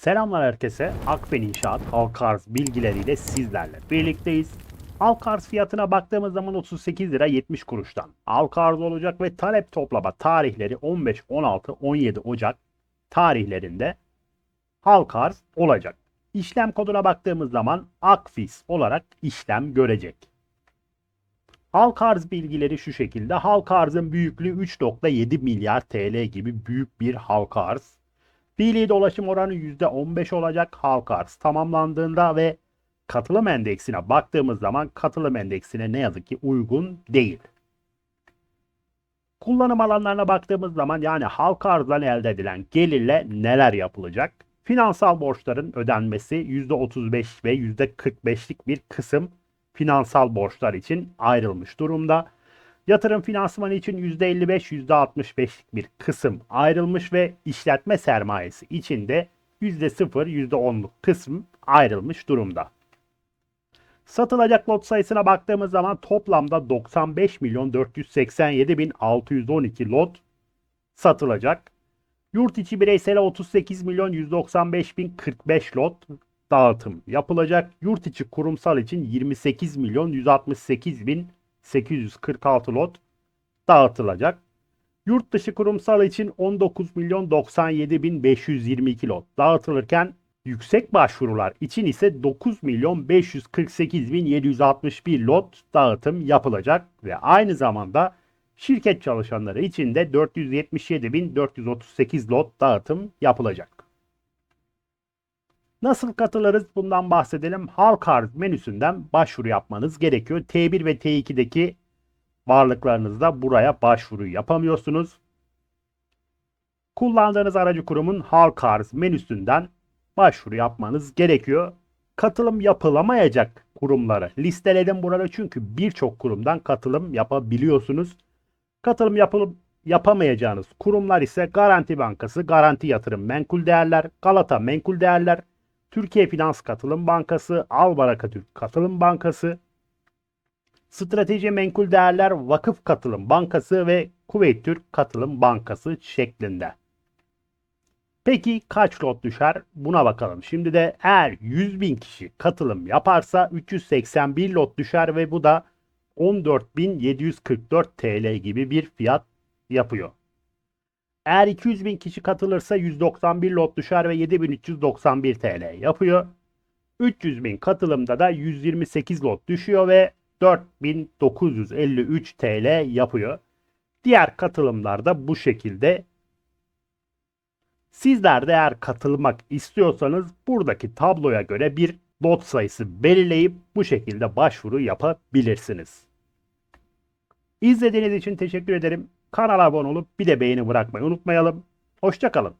Selamlar herkese. Akfen İnşaat Halkarz bilgileriyle sizlerle birlikteyiz. Halkarz fiyatına baktığımız zaman 38 lira 70 kuruştan Halkarz olacak ve talep toplama tarihleri 15, 16, 17 Ocak tarihlerinde Halkarz olacak. İşlem koduna baktığımız zaman Akfis olarak işlem görecek. Halk arz bilgileri şu şekilde. Halk arzın büyüklüğü 3.7 milyar TL gibi büyük bir halk arz. Fiili dolaşım oranı %15 olacak halk arz tamamlandığında ve katılım endeksine baktığımız zaman katılım endeksine ne yazık ki uygun değil. Kullanım alanlarına baktığımız zaman yani halk arzdan elde edilen gelirle neler yapılacak? Finansal borçların ödenmesi %35 ve %45'lik bir kısım finansal borçlar için ayrılmış durumda. Yatırım finansmanı için %55, %65'lik bir kısım ayrılmış ve işletme sermayesi için de %0, %10'luk kısım ayrılmış durumda. Satılacak lot sayısına baktığımız zaman toplamda 95 milyon 487 bin 612 lot satılacak. Yurt içi bireysele 38 milyon 195 bin 45 lot dağıtım yapılacak. Yurt içi kurumsal için 28 milyon 168 bin 846 lot dağıtılacak. Yurt dışı kurumsal için 19 milyon 97 bin 522 lot dağıtılırken yüksek başvurular için ise 9 milyon 548 bin 761 lot dağıtım yapılacak ve aynı zamanda şirket çalışanları için de 477 bin 438 lot dağıtım yapılacak. Nasıl katılırız bundan bahsedelim. Halk arz menüsünden başvuru yapmanız gerekiyor. T1 ve T2'deki varlıklarınızda buraya başvuru yapamıyorsunuz. Kullandığınız aracı kurumun halk arz menüsünden başvuru yapmanız gerekiyor. Katılım yapılamayacak kurumları listeledim burada çünkü birçok kurumdan katılım yapabiliyorsunuz. Katılım yapılıp yapamayacağınız kurumlar ise Garanti Bankası, Garanti Yatırım Menkul Değerler, Galata Menkul Değerler, Türkiye Finans Katılım Bankası, Albaraka Türk Katılım Bankası, Strateji Menkul Değerler Vakıf Katılım Bankası ve Kuveyt Türk Katılım Bankası şeklinde. Peki kaç lot düşer? Buna bakalım. Şimdi de eğer 100 bin kişi katılım yaparsa 381 lot düşer ve bu da 14.744 TL gibi bir fiyat yapıyor. Eğer 200 bin kişi katılırsa 191 lot düşer ve 7391 TL yapıyor. 300 bin katılımda da 128 lot düşüyor ve 4953 TL yapıyor. Diğer katılımlar da bu şekilde. Sizler de eğer katılmak istiyorsanız buradaki tabloya göre bir lot sayısı belirleyip bu şekilde başvuru yapabilirsiniz. İzlediğiniz için teşekkür ederim. Kanala abone olup bir de beğeni bırakmayı unutmayalım. Hoşçakalın.